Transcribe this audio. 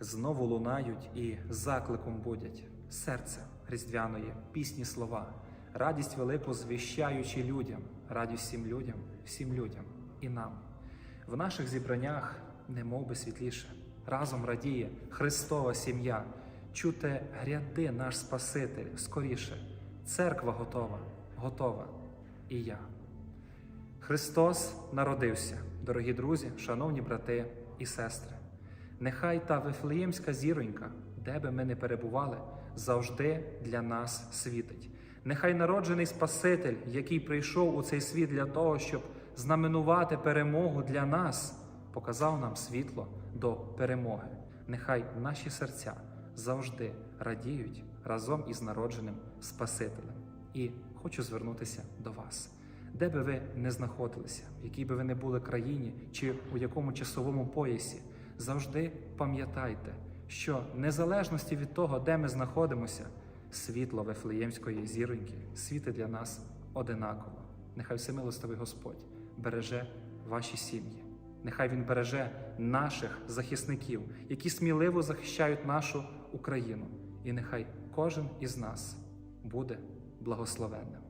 знову лунають і закликом будять серце різдвяної пісні слова, радість велику звіщаючи людям, радість всім людям, всім людям і нам. В наших зібраннях немов би світліше, разом радіє Христова сім'я, чуте гряди наш Спаситель скоріше, церква готова, готова і я. Христос народився, дорогі друзі, шановні брати і сестри. Нехай та Вифлеємська зіронька, де би ми не перебували, завжди для нас світить. Нехай народжений Спаситель, який прийшов у цей світ для того, щоб знаменувати перемогу для нас, показав нам світло до перемоги. Нехай наші серця завжди радіють разом із народженим Спасителем. І хочу звернутися до вас. Де би ви не знаходилися, в якій би ви не були країні чи у якому часовому поясі, завжди пам'ятайте, що незалежності від того, де ми знаходимося, світло Вифлеємської зіроньки світить для нас одинаково. Нехай всемилостивий Господь береже ваші сім'ї. Нехай Він береже наших захисників, які сміливо захищають нашу Україну. І нехай кожен із нас буде благословенним.